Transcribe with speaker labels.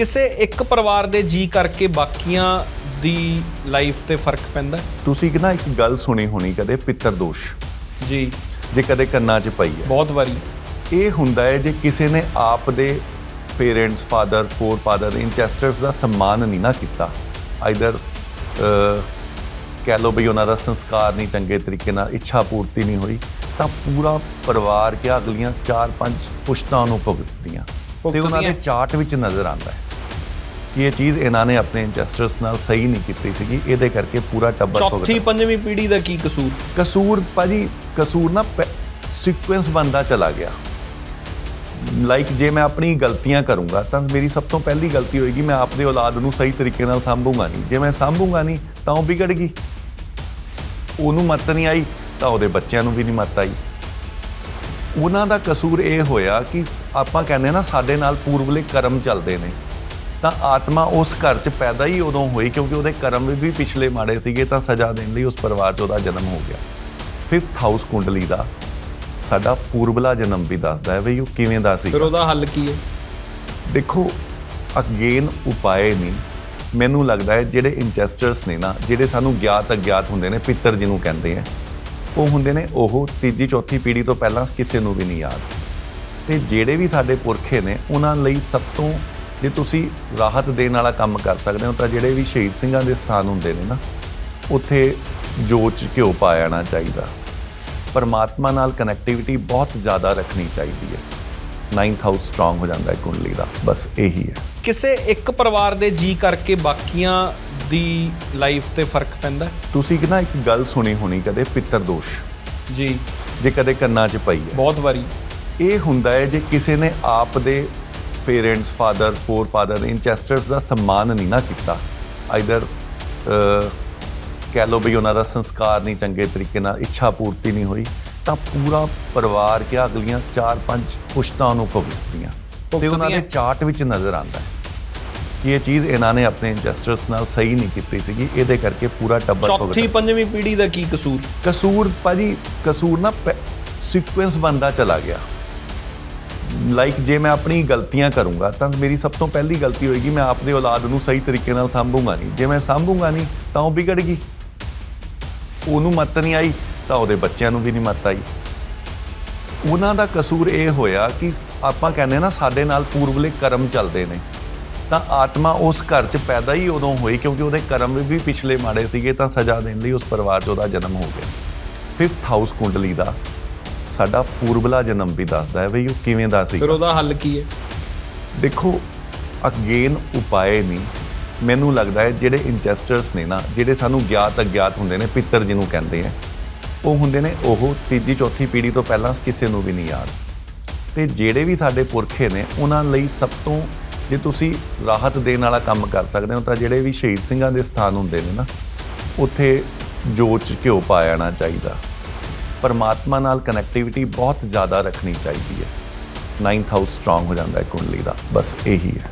Speaker 1: ਕਿਸੇ ਇੱਕ ਪਰਿਵਾਰ ਦੇ ਜੀ ਕਰਕੇ ਬਾਕੀਆਂ ਦੀ ਲਾਈਫ ਤੇ ਫ਼ਰਕ ਪੈਂਦਾ?
Speaker 2: ਤੁਸੀਂ ਕਿ ਨਾ ਇੱਕ ਗੱਲ ਸੁਣੀ ਹੋਣੀ ਕਦੇ ਪਿੱਤਰ ਦੋਸ਼?
Speaker 1: ਜੀ।
Speaker 2: ਜੇ ਕਦੇ ਕੰਨਾਂ 'ਚ ਪਈ ਹੈ।
Speaker 1: ਬਹੁਤ ਵਾਰੀ।
Speaker 2: ਇਹ ਹੁੰਦਾ ਹੈ ਜੇ ਕਿਸੇ ਨੇ ਆਪ ਦੇ parents father forefather ancestors ਦਾ ਸਨਮਾਨ ਨਹੀਂ ਨਾ ਕੀਤਾ ਆਈਦਰ ਕਹਿ ਲਓ ਵੀ ਉਹਨਾਂ ਦਾ ਸੰਸਕਾਰ ਨਹੀਂ ਚੰਗੇ ਤਰੀਕੇ ਨਾਲ ਇੱਛਾ ਪੂਰਤੀ ਨਹੀਂ ਹੋਈ ਤਾਂ ਪੂਰਾ ਪਰਿਵਾਰ ਕਿਆ ਅਗਲੀਆਂ 4-5 ਪੁਸ਼ਤਾਂ ਨੂੰ ਭੁਗਤਦੀਆਂ। ਤੇ ਉਹਨਾਂ ਦੇ। ਚਾਰਟ ਵਿੱਚ ਨਜ਼ਰ ਆਉਂਦਾ ਹੈ। ਕਿ ਇਹ ਚੀਜ਼ ਇਹਨਾਂ ਨੇ ਆਪਣੇ ਇਨਚੈਸਟਰਸ ਨਾਲ ਸਹੀ ਨਹੀਂ ਕੀਤੀ ਸੀਗੀ ਇਹਦੇ ਕਰਕੇ ਪੂਰਾ ਟੱਬਰ
Speaker 1: ਚੌਥੀ ਪੰਜਵੀਂ ਪੀੜ੍ਹੀ ਦਾ ਕੀ ਕਸੂਰ?
Speaker 2: ਕਸੂਰ ਭਾਜੀ ਕਸੂਰ ਨਾ ਸੀਕੁਐਂਸ ਬੰਦਾ ਚਲਾ ਗਿਆ। ਲਾਈਕ ਜੇ ਮੈਂ ਆਪਣੀ ਗਲਤੀਆਂ ਕਰੂੰਗਾ ਤਾਂ ਮੇਰੀ ਸਭ ਤੋਂ ਪਹਿਲੀ ਗਲਤੀ ਹੋਏਗੀ ਮੈਂ ਆਪਣੀ ਔਲਾਦ ਨੂੰ ਸਹੀ ਤਰੀਕੇ ਨਾਲ ਸੰਭੂਗਾ ਨਹੀਂ। ਜੇ ਮੈਂ ਸੰਭੂਗਾ ਨਹੀਂ ਤਾਂ ਉਹ ਵਿਗੜ ਗਈ। ਉਹਨੂੰ ਮੱਤ ਨਹੀਂ ਆਈ ਤਾਂ ਉਹਦੇ ਬੱਚਿਆਂ ਨੂੰ ਵੀ ਨਹੀਂ ਮੱਤ ਆਈ। ਉਹਨਾਂ ਦਾ ਕਸੂਰ ਇਹ ਹੋਇਆ ਕਿ ਆਪਾਂ ਕਹਿੰਦੇ ਨਾ ਸਾਡੇ ਨਾਲ ਪੂਰਵਲੇ ਕਰਮ ਚੱਲਦੇ ਨੇ। ਤਾਂ ਆਤਮਾ ਉਸ ਘਰ 'ਚ ਪੈਦਾ ਹੀ ਉਦੋਂ ਹੋਈ ਕਿਉਂਕਿ ਉਹਦੇ ਕਰਮ ਵੀ ਪਿਛਲੇ ਮਾੜੇ ਸੀਗੇ ਤਾਂ ਸਜ਼ਾ ਦੇਣ ਲਈ ਉਸ ਪਰਿਵਾਰ 'ਚ ਉਹਦਾ ਜਨਮ ਹੋ ਗਿਆ। ਫਿਫਥ ਹਾਊਸ ਕੁੰਡਲੀ ਦਾ ਸਾਡਾ ਪੂਰਬਲਾ ਜਨਮ ਵੀ ਦੱਸਦਾ ਹੈ ਵੀ ਉਹ ਕਿਵੇਂ ਦਾ ਸੀ
Speaker 1: ਫਿਰ ਉਹਦਾ ਹੱਲ ਕੀ ਹੈ?
Speaker 2: ਦੇਖੋ ਅਗੇਨ ਉਪਾਏ ਨਹੀਂ। ਮੈਨੂੰ ਲੱਗਦਾ ਹੈ ਜਿਹੜੇ ਇਨਚੈਸਟਰਸ ਨੇ ਨਾ ਜਿਹੜੇ ਸਾਨੂੰ ਗਿਆਤ ਅਗਿਆਤ ਹੁੰਦੇ ਨੇ ਪਿੱਤਰ ਜਿਹਨੂੰ ਕਹਿੰਦੇ ਆ ਉਹ ਹੁੰਦੇ ਨੇ ਉਹ ਤੀਜੀ ਚੌਥੀ ਪੀੜ੍ਹੀ ਤੋਂ ਪਹਿਲਾਂ ਕਿਸੇ ਨੂੰ ਵੀ ਨਹੀਂ ਯਾਦ। ਤੇ ਜਿਹੜੇ ਵੀ ਸਾਡੇ ਪੁਰਖੇ ਨੇ ਉਹਨਾਂ ਲਈ ਸਭ ਤੋਂ ਜੇ ਤੁਸੀਂ ਰਾਹਤ ਦੇਣ ਵਾਲਾ ਕੰਮ ਕਰ ਸਕਦੇ ਹੋ ਤਾਂ ਜਿਹੜੇ ਵੀ ਸ਼ਹੀਦ ਸਿੰਘਾਂ ਦੇ ਸਥਾਨ ਹੁੰਦੇ ਨੇ ਨਾ ਉੱਥੇ ਜੋਤ 'ਚ ਘਿਓ ਪਾ ਜਾਣਾ ਚਾਹੀਦਾ। ਪਰਮਾਤਮਾ ਨਾਲ ਕਨੈਕਟੀਵਿਟੀ ਬਹੁਤ ਜ਼ਿਆਦਾ ਰੱਖਣੀ ਚਾਹੀਦੀ ਹੈ। 9th ਹਾਊਸ ਸਟਰੋਂਗ ਹੋ ਜਾਂਦਾ ਹੈ ਕੁੰਡਲੀ ਦਾ ਬਸ ਇਹੀ ਹੈ।
Speaker 1: ਕਿਸੇ ਇੱਕ ਪਰਿਵਾਰ ਦੇ ਜੀ ਕਰਕੇ ਬਾਕੀਆਂ ਦੀ ਲਾਈਫ ਤੇ ਫ਼ਰਕ ਪੈਂਦਾ?
Speaker 2: ਤੁਸੀਂ ਕਿ ਨਾ ਇੱਕ ਗੱਲ ਸੁਣੀ ਹੋਣੀ ਕਦੇ ਪਿੱਤਰ ਦੋਸ਼?
Speaker 1: ਜੀ।
Speaker 2: ਜੇ ਕਦੇ ਕੰਨਾਂ 'ਚ ਪਈ ਹੈ।
Speaker 1: ਬਹੁਤ ਵਾਰੀ।
Speaker 2: ਇਹ ਹੁੰਦਾ ਹੈ ਜੇ ਕਿਸੇ ਨੇ ਆਪ ਦੇ parents father forefather ancestors ਦਾ ਸਨਮਾਨ ਨਹੀਂ ਨਾ ਕੀਤਾ। ਆਈਦਰ ਕਹਿ ਲਓ ਵੀ ਉਹਨਾਂ ਦਾ ਸੰਸਕਾਰ ਨਹੀਂ ਚੰਗੇ ਤਰੀਕੇ ਨਾਲ ਇੱਛਾ ਪੂਰਤੀ ਨਹੀਂ ਹੋਈ ਤਾਂ ਪੂਰਾ ਪਰਿਵਾਰ ਕਿਆ ਅਗਲੀਆਂ 4-5 ਪੁਸ਼ਤਾਂ ਨੂੰ ਭੁਗਤਦੀਆਂ ਤੇ ਉਹਨਾਂ ਦੇ। ਚਾਰਟ ਵਿੱਚ ਨਜ਼ਰ ਆਉਂਦਾ ਹੈ ਕਿ ਇਹ ਚੀਜ਼ ਇਹਨਾਂ ਨੇ ਆਪਣੇ ਇਨਚੈਸਟਰਸ ਨਾਲ ਸਹੀ ਨਹੀਂ ਕੀਤੀ ਸੀਗੀ ਇਹਦੇ ਕਰਕੇ ਪੂਰਾ ਟੱਬਰ
Speaker 1: ਚੌਥੀ ਪੰਜਵੀਂ ਪੀੜ੍ਹੀ ਦਾ ਕੀ ਕਸੂਰ?
Speaker 2: ਕਸੂਰ ਭਾਜੀ ਕਸੂਰ ਨਾ ਸੀਕੁਐਂਸ ਬੰਦਾ ਚਲਾ ਗਿਆ। ਲਾਈਕ ਜੇ ਮੈਂ ਆਪਣੀ ਗਲਤੀਆਂ ਕਰੂੰਗਾ, ਤਾਂ ਮੇਰੀ ਸਭ ਤੋਂ ਪਹਿਲੀ ਗਲਤੀ ਹੋਏਗੀ, ਮੈਂ ਆਪਣੀ ਔਲਾਦ ਨੂੰ ਸਹੀ ਤਰੀਕੇ ਨਾਲ ਸੰਭੂਗਾ ਨਹੀਂ। ਜੇ ਮੈਂ ਸੰਭੂਗਾ ਨਹੀਂ, ਤਾਂ ਉਹ ਵਿਗੜ ਗਈ। ਉਹਨੂੰ ਮੱਤ ਨਹੀਂ ਆਈ, ਤਾਂ ਉਹਦੇ ਬੱਚਿਆਂ ਨੂੰ ਵੀ ਨਹੀਂ ਮੱਤ ਆਈ। ਉਹਨਾਂ ਦਾ ਕਸੂਰ ਇਹ ਹੋਇਆ ਕਿ ਆਪਾਂ ਕਹਿੰਦੇ ਨਾ, ਸਾਡੇ ਨਾਲ ਪੂਰਵਲੇ ਕਰਮ ਚੱਲਦੇ ਨੇ। ਤਾਂ ਆਤਮਾ ਉਸ ਘਰ 'ਚ ਪੈਦਾ ਹੀ ਉਦੋਂ ਹੋਈ, ਕਿਉਂਕਿ ਉਹਦੇ ਕਰਮ ਵੀ ਪਿਛਲੇ ਮਾੜੇ ਸੀਗੇ, ਤਾਂ ਸਜ਼ਾ ਦੇਣ ਲਈ ਉਸ ਪਰਿਵਾਰ 'ਚ ਉਹਦਾ ਜਨਮ ਹੋ ਗਿਆ। ਫਿਫਥ ਹਾਊਸ ਕੁੰਡਲੀ ਦਾ। ਸਾਡਾ ਪੂਰਬਲਾ ਜਨਮ ਵੀ ਦੱਸਦਾ ਹੈ ਵੀ ਉਹ ਕਿਵੇਂ ਦਾ ਸੀ
Speaker 1: ਫਿਰ ਉਹਦਾ ਹੱਲ ਕੀ ਹੈ?
Speaker 2: ਦੇਖੋ ਅਗੇਨ ਉਪਾਏ ਨਹੀਂ। ਮੈਨੂੰ ਲੱਗਦਾ ਹੈ ਜਿਹੜੇ ਇਨਚੈਸਟਰਸ ਨੇ ਨਾ ਜਿਹੜੇ ਸਾਨੂੰ ਗਿਆਤ ਅਗਿਆਤ ਹੁੰਦੇ ਨੇ ਪਿੱਤਰ ਜਿਹਨੂੰ ਕਹਿੰਦੇ ਆ ਉਹ ਹੁੰਦੇ ਨੇ ਉਹ ਤੀਜੀ ਚੌਥੀ ਪੀੜ੍ਹੀ ਤੋਂ ਪਹਿਲਾਂ ਕਿਸੇ ਨੂੰ ਵੀ ਨਹੀਂ ਯਾਦ। ਤੇ ਜਿਹੜੇ ਵੀ ਸਾਡੇ ਪੁਰਖੇ ਨੇ ਉਹਨਾਂ ਲਈ ਸਭ ਤੋਂ ਜੇ ਤੁਸੀਂ ਰਾਹਤ ਦੇਣ ਵਾਲਾ ਕੰਮ ਕਰ ਸਕਦੇ ਹੋ ਤਾਂ ਜਿਹੜੇ ਵੀ ਸ਼ਹੀਦ ਸਿੰਘਾਂ ਦੇ ਸਥਾਨ ਹੁੰਦੇ ਨੇ ਨਾ ਉੱਥੇ ਜੋਤ ਘਿਓ ਪਾ ਜਾਣਾ ਚਾਹੀਦਾ। ਪਰਮਾਤਮਾ ਨਾਲ ਕਨੈਕਟੀਵਿਟੀ ਬਹੁਤ ਜ਼ਿਆਦਾ ਰੱਖਣੀ ਚਾਹੀਦੀ ਹੈ। 9th ਹਾਊਸ ਸਟਰੋਂਗ ਹੋ ਜਾਂਦਾ ਹੈ ਕੁੰਡਲੀ ਦਾ। ਬਸ ਇਹੀ ਹੈ।